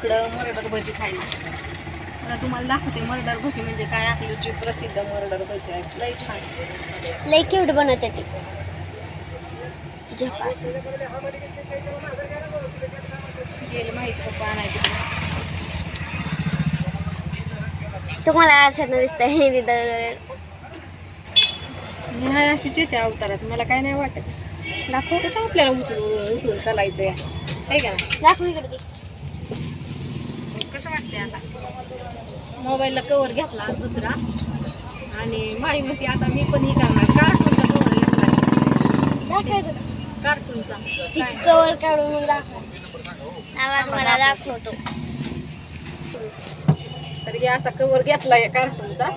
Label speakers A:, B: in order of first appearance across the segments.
A: इकडं मर्डर भजी खायला मला तुम्हाला दाखवते मर्डर भजी म्हणजे काय अकलूची प्रसिद्ध मर्डर भजी आहे. लई छान.
B: लई क्यूट बनवते ती. झकास.
A: गेलं माहिती पप्पा आणायचं
B: तुम्हाला असं दिसतंय हे
A: हाय अशीच येते अवतारात. मला काय नाही वाटत. दाखवतच आपल्याला उचलून उचलून चालायचं आहे है का?
B: दाखव इकडे
A: मोबाईलला कवर घेतला दुसरा. आणि माई म्हणते आता मी पण ही करणार. कार्टूनचा कवर घेतला.
B: दाखवायचं?
A: कार्टूनचा
B: तिची कवर काढून मग दाखव. आवाज मला दाखवतो.
A: तर हे असा कवर घेतलाय कार्टूनचा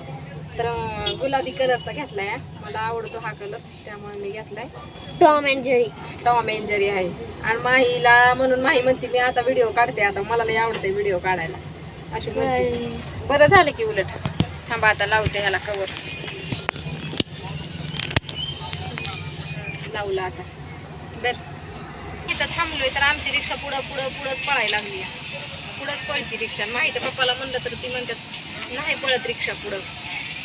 A: तर अं, गुलाबी कलरचा घेतलाय. मला आवडतो हा कलर त्यामुळे मी घेतलाय.
B: Tom and Jerry
A: Tom and Jerry आहे. आणि माहीला म्हणून माही म्हणते मी आता व्हिडिओ काढते. आता मला लई आवडते व्हिडिओ काढायला. अशी बरं झालं की उलट. थांबा आता लावते ह्याला कवर लावलं आता. दर इथं थांबलोय तर आमची रिक्षा पुढं पुढं पुढं पळायला लागली पुढंच पळती रिक्षा. माहीच्या पप्पाला म्हणलं तर ती म्हणतात नाही पळत रिक्षा पुढं.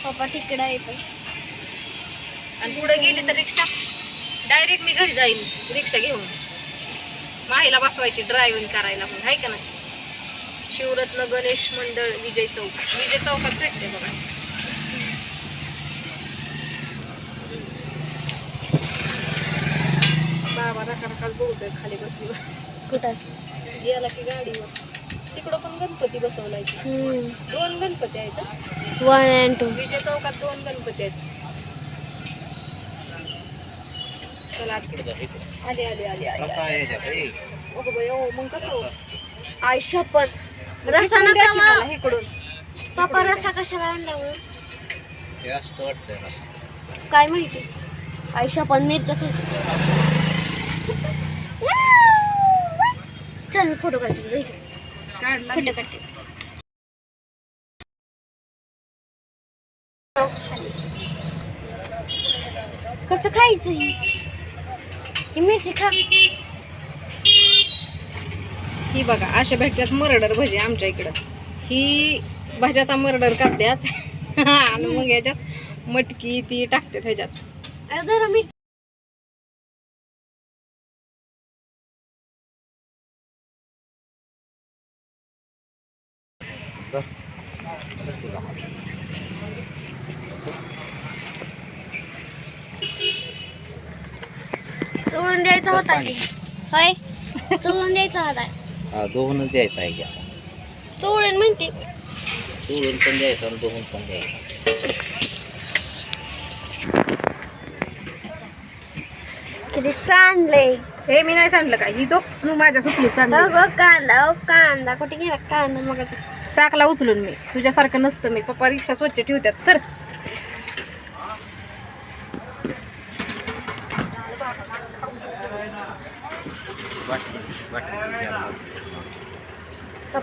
B: पप्पा तिकडं येतो
A: आणि पुढे गेली तर रिक्षा. डायरेक्ट मी घरी जाईन. रिक्षा घेऊन. माहीला बसवायची ड्रायव्हिंग करायला मग आहे का नाही? शिवरत्न गणेश मंडळ विजय चौक. विजय चौकात भेटते बघा. बाबा रकारकाल बघतोय खाली बसली
B: कुठं?
A: गेला की गाडीवर. तिकडं पण गणपती बसवलाय. दोन गणपती आहेत
B: वन अँड टू.
A: विजय चौकात दोन गणपती आहेत. चला आले आले आले आले अगं बाई, ओ, मग कसं? हो?
B: आई शपथ रसा
A: इकडून द्या
B: नका
A: मला, इकडून?
B: पप्पा रसा कशाला आणला? काय माहिती? आई शपथ मिरच्याच चल मी फोटो काढते तुझा इकडे.
A: काढला
B: फोटो काढते. कसं खायचं ही? ही मिरची खा.
A: ही बघा अशा भेटतात मर्डर भजी आमच्या इकडं. ही भाज्याचा मर्डर करतात. आणि मग याच्यात मटकी ती टाकतात ह्याच्यात.
B: अरे जरा चोळून द्यायचा होता की. होय? चोळून द्यायचा होता.
C: हा दोनच द्यायचं आहे की आता?
B: चोळून म्हणते.
C: चोळून पण द्यायचं आणि दोन पण द्यायचं.
B: किती सांडले
A: हे मी नाही सांडलं काय? ही तो तू माझ्या सुटली चांगली.
B: अगं कांदा ओ कांदा कुठे गेला? कांदा मग
A: टाकला उचलून मी. तुझ्यासारखं नसतं. मी पप्पा रिक्षा स्वच्छ ठेवतात. सर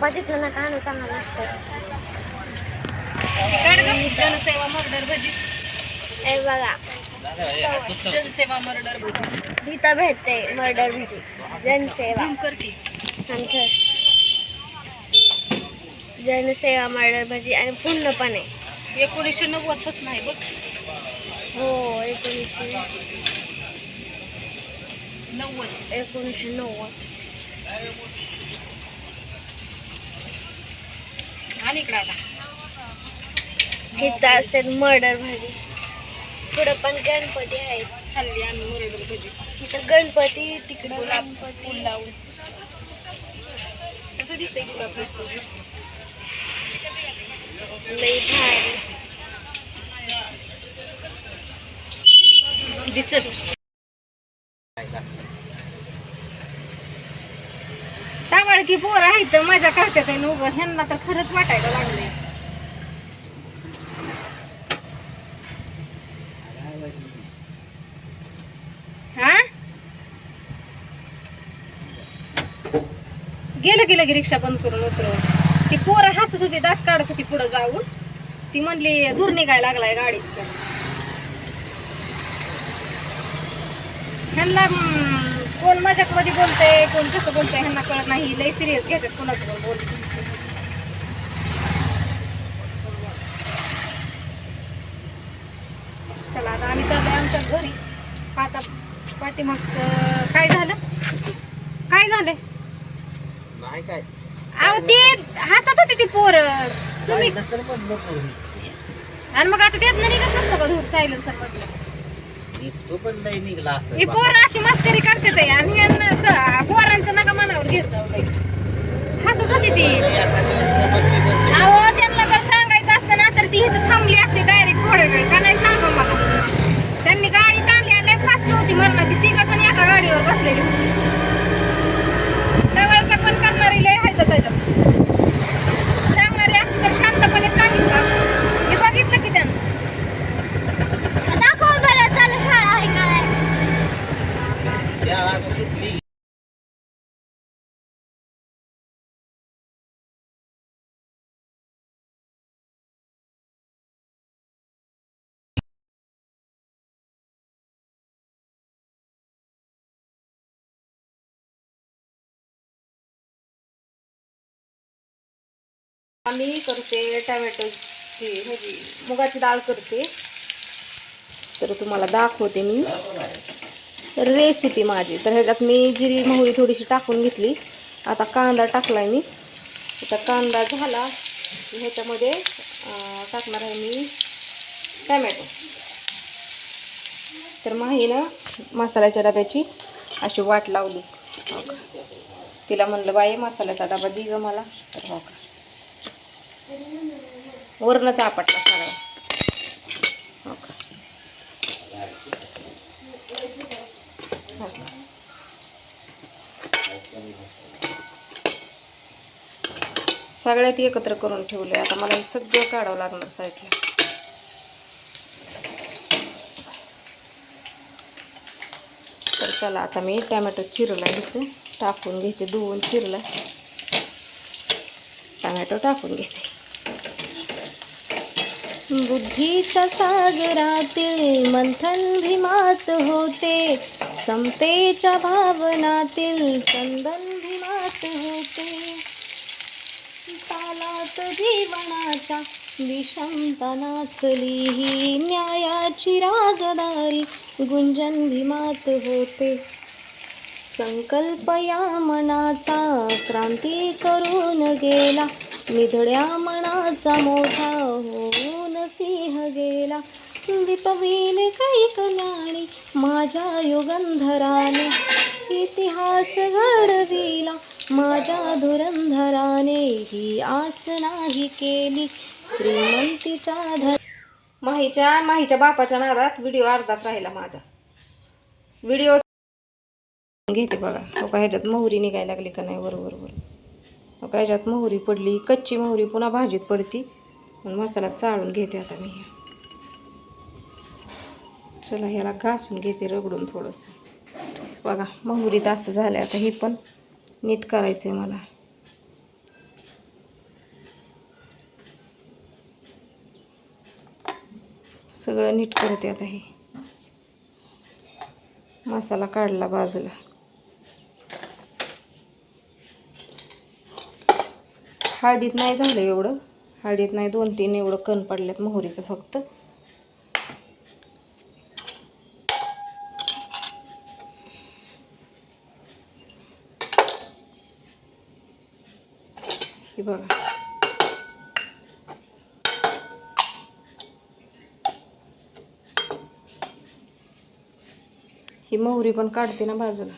B: तिथलं ना कांदा चांगला नसतं
A: जनसेवा मर्डर भजी
B: ए बघा
A: जनसेवा मर्डर भजी
B: इथं भेटते मर्डर भजी जनसेवा
A: झूम की.
B: नंतर जनसेवा मर्डर भजी आणि पूर्णपणे
A: एकोणीसशे नव्वदपासून आहे बघ
B: हो एकोणीसशे
A: नव्वद
B: एकोणीसशे नव्वद.
A: आणि इकडं आता.
B: असते मर्डर भाजी. पुढं पण गणपती आहेत
A: खाल्ली आम्ही मर्डर भजी.
B: इथं गणपती तिकडं
A: गुलाब
B: गणपती.
A: लावून. कसं दिसतंय गुलाबचं फुल?
B: लई भारी.
A: दिसत. टावाळकी पोर आहेत तर मजा करतात आहे उभं ह्यांना तर खरंच वाटायला लागलंय. हा? गेलं गेलं की रिक्षा बंद करून उतरवून ती पोरं हसत होती दात काढत होती पुढं जाऊन. ती म्हणली धूर निघायला लागलाय गाडीत. ह्यांना कोण मजाकमध्ये बोलतंय कोण कसं बोलतंय ह्यांना कळत नाही. लय सिरियस घेतात कोणाचं पण बोल चला आता आम्ही चाललोय आमच्या घरी. आता पाठीमागचं काय झालं? काय झालं
C: नाही काय.
A: अहो ते हसत होती ती पोर. तुम्ही. आणि मग आता त्यात निघत नसतं का धूर सायलेन्सर मधलं
C: तो पण निघला असं
A: ही पोरं अशी मस्करी करते ते. आणि यांना स- पोरांचं नका मनावर घेत जाऊ काही हसत होती ती
C: एखाद्या वेळेस त्या बदली बदली.
A: अहो त्यांना जर सांगायचं असतं ना तर ती इथं थांबली असते डायरेक्ट थोडा वेळ का नाही सांगा मला त्यांनी गाडी ताणली लय फास्ट होती मरणाची तिघ जण एका गाडीवर बसलेली होती डबल पण करणारी लय आहेत त्याच्यात सांगणारी असते तर शांतपणे सांगितलं असतं मी बघितलं की त्यांना
B: दाखव बरं चला शाळा आहे का नाही
C: शाळा आता सुटली
A: आम्ही करते टमॅटोची म्हणजे मुगाची डाळ करते. तर तुम्हाला दाखवते मी. रेसिपी माझी. तर ह्याच्यात मी जिरी मोहरी थोडीशी टाकून घेतली. आता कांदा टाकलाय मी. आता कांदा झाला. ह्याच्यामध्ये टाकणार आहे मी टमॅटो. तर माहीनं मसाल्याच्या डब्याची अशी वाट लावली. तिला म्हणलं बाई मसाल्याचा डबा दे गं मला. तर हो का. वरणच चापटला सगळा. हो का. सगळ्यात एकत्र करून ठेवले आता मला हे सगळं काढावं लागणार साईडला. तर चला आता मी टॅमॅटो चिरला घेते टाकून घेते धुवून चिरला. टमॅटो टाकून घेते. बुद्धीच्या सागरातील मंथन भीमात होते. समतेच्या भावनातील चंदन भीमात होते. तालात जीवनाच्या विषमता नाचली ही न्यायाची रागदारी गुंजन भीमात होते. संकल्प या मनाचा क्रांती करून गेला निधड्या मनाचा मोठा होऊन सिंह गेला. दीपविले काही कलाणी माझ्या युगंधराने इतिहास घडविला. माझ्या धुरंधराने ही आस नाही केली. श्रीमंतीच्या धर माहीच्या माहीच्या बापाच्या नादात व्हिडिओ अर्धाच राहिला माझा. व्हिडिओ घेते बघा. हो का ह्याच्यात मोहरी निघायला लागली का नाही? बरोबर बरोबर हो का ह्याच्यात मोहरी पडली कच्ची मोहरी पुन्हा भाजीत पडती. म्हणून मसाला चाळून घेते आता मी. चला ह्याला घासून घेते रगडून थोडंसं. बघा मोहरी जास्त झाले आता हे पण. नीट करायचं आहे मला. सगळं नीट करते आता हे. मसाला काढला बाजूला. हळदीत नाही झालं एवढं. हळदीत नाही दोन तीन एवढं कण पडल्यात मोहरीचं फक्त. हे बघा. ही मोहरी पण काढते ना बाजूला.